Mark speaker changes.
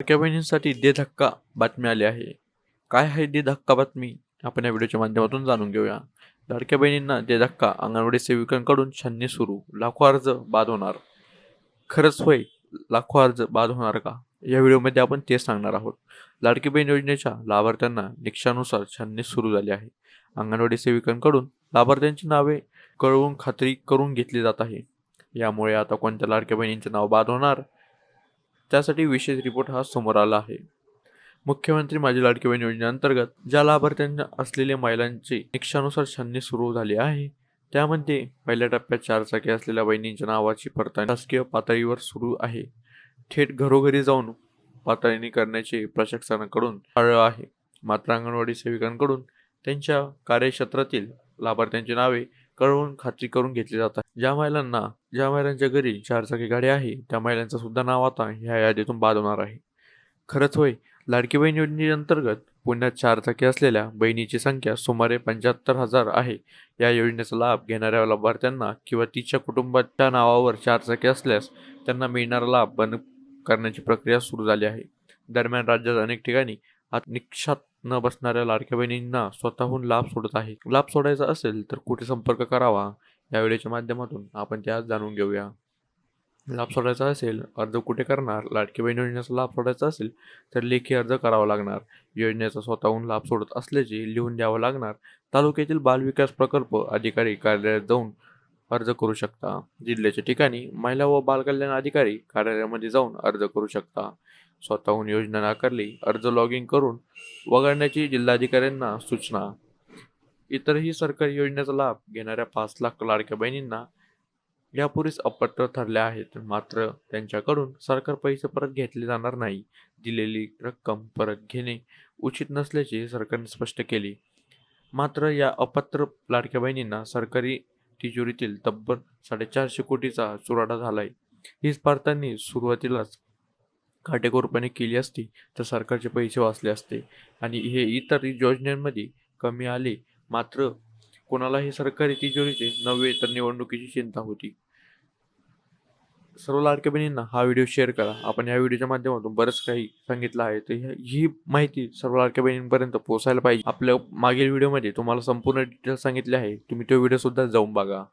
Speaker 1: लाडक्या बहिणींसाठी दे धक्का बातमी आली आहे. काय आहे दे धक्का बातमी? आपण या व्हिडिओच्या माध्यमातून जाणून घेऊया. लाडक्या बहिणींना दे धक्का अंगणवाडी सेविकांकडून छाननी सुरू. लाखो अर्ज बाद होणार. खरंच होय लाखो अर्ज बाद होणार का? या व्हिडिओमध्ये आपण तेच सांगणार आहोत. लाडकी बहीण योजनेच्या लाभार्थ्यांना निकषानुसार छाननी सुरू झाली आहे. अंगणवाडी सेविकांकडून लाभार्थ्यांची नावे कळवून खात्री करून घेतली जात आहे. यामुळे आता कोणत्या लाडक्या बहिणींचे नाव बाद होणार? त्यासाठी विशेष रिपोर्ट हा समोर आला आहे. मुख्यमंत्री माझी लाडकी बहीण योजनेअंतर्गत ज्या लाभार्थ्यांना असलेल्या महिलांचे निकषानुसार छाननी सुरू झाली आहे त्यामध्ये पहिल्या टप्प्यात चार चाकी असलेल्या बहिणींच्या नावाची पडताळणी शासकीय पातळीवर सुरू आहे. थेट घरोघरी जाऊन पातळणी करण्याचे प्रशासनाकडून आळ आहे. मात्र अंगणवाडी सेविकांकडून त्यांच्या कार्यक्षेत्रातील लाभार्थ्यांची नावे कळवून खात्री करून घेतली जातात ज्या महिलांना ज्या महिलांच्या घरी चारचाकी गाडी आहे त्या महिलांचं सुद्धा नाव आता ह्या यादीतून बाद होणार आहे. खरंच होय लाडकी बहीण योजनेअंतर्गत पुण्यात चारचाकी असलेल्या बहिणीची संख्या सुमारे पंच्याहत्तर हजार आहे. या योजनेचा लाभ घेणाऱ्या लाभार्थ्यांना किंवा तिच्या कुटुंबाच्या नावावर चारचाकी असल्यास त्यांना मिळणारा लाभ बंद करण्याची प्रक्रिया सुरू झाली आहे. दरम्यान राज्यात अनेक ठिकाणी निक्षात न बसणाऱ्या लाडक्या बहिणींना स्वतःहून लाभ सोडत आहे. लाभ सोडायचा असेल तर कुठे संपर्क करावा? या व्हिडिओच्या माध्यमातून आपण त्यास जाणून घेऊया. लाभ सोडायचा असेल अर्ज कुठे करणार लाडकी बहीण योजनेचा लाभ सोडायचा असेल तर लेखी अर्ज करावा लागणार. योजनेचा स्वतःहून लाभ सोडत असल्याचे लिहून द्यावं लागणार. तालुक्यातील बालविकास प्रकल्प अधिकारी कार्यालयात जाऊन अर्ज करू शकता. जिल्ह्याच्या ठिकाणी महिला व बालकल्याण अधिकारी कार्यालयामध्ये जाऊन अर्ज करू शकता. स्वतःहून योजना नाकारली अर्ज लॉग इन करून वगळण्याची जिल्हाधिकाऱ्यांना सूचना. इतरही सरकारी योजनेचा लाभ घेणाऱ्या पाच लाख लाडक्या बहिणींना यापूर्वीच अपात्र ठरल्या आहेत. मात्र त्यांच्याकडून सरकार पैसे परत घेतले जाणार नाही. दिलेली रक्कम परत घेणे उचित नसल्याचे सरकारने स्पष्ट केले. मात्र या अपात्र लाडक्या बहिणींना सरकारी तिजोरीतील तब्बल साडेचारशे कोटीचा चुराडा झालाय. ही स्पर्धांनी सुरुवातीलाच काटेकोरपणे केली असती तर सरकारचे पैसे वाचले असते आणि हे इतर योजनांमध्ये कमी आले मात्र कोणालाही सरकारी तिजोरीचे नव्हे तर निवडणुकीची चिंता होती. सर्व लाडक्या बहिणींना हा व्हिडिओ शेअर करा. आपण या व्हिडिओच्या माध्यमातून बरंच काही सांगितलं आहे. तर ही माहिती सर्व लाडक्या बहिणींपर्यंत पोहोचायला पाहिजे. आपल्या मागील व्हिडिओमध्ये तुम्हाला संपूर्ण डिटेल्स सांगितले आहे. तुम्ही तो व्हिडिओ सुद्धा जाऊन बघा.